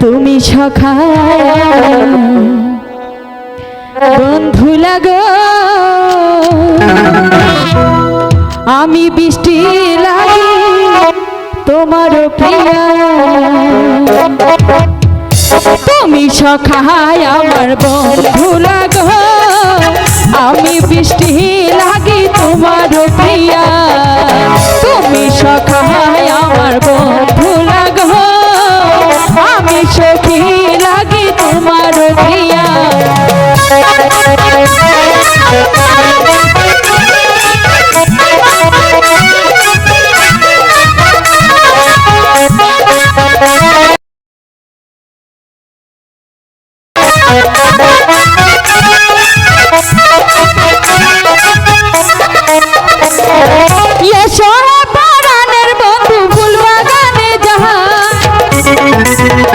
তুমি সখা বন্ধু লাগো। আমি বৃষ্টি লাগি তোমার প্রিয়া। তুমি সখায় আমার বন্ধু লাগ। আমি বৃষ্টি লাগি তোমার প্রিয়া।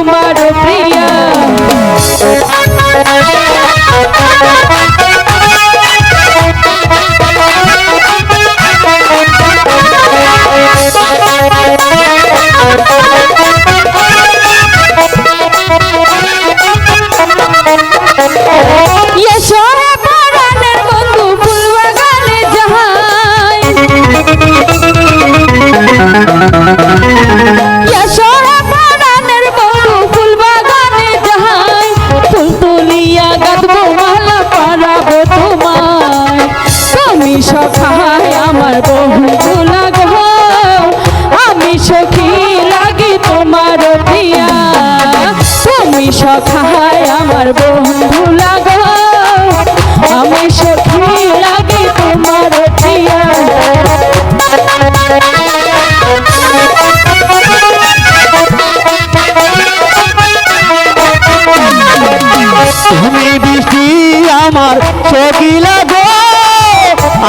tomorrow. আমি সখায় আমার বহু আমি সখী লাগি তোমার প্রিয়া। তুমি সখায় আমার বন্ধু লাগ আমি সখী লাগি তোমার প্রিয়া। তুমি বৃষ্টি আমার সখিলা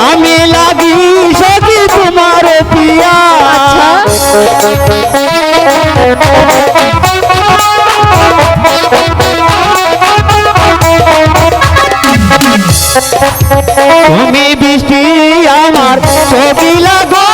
আমি লাগি সখি তোমার পিয়া আচ্ছা। তুমি বৃষ্টি আমার ছবি লাগো।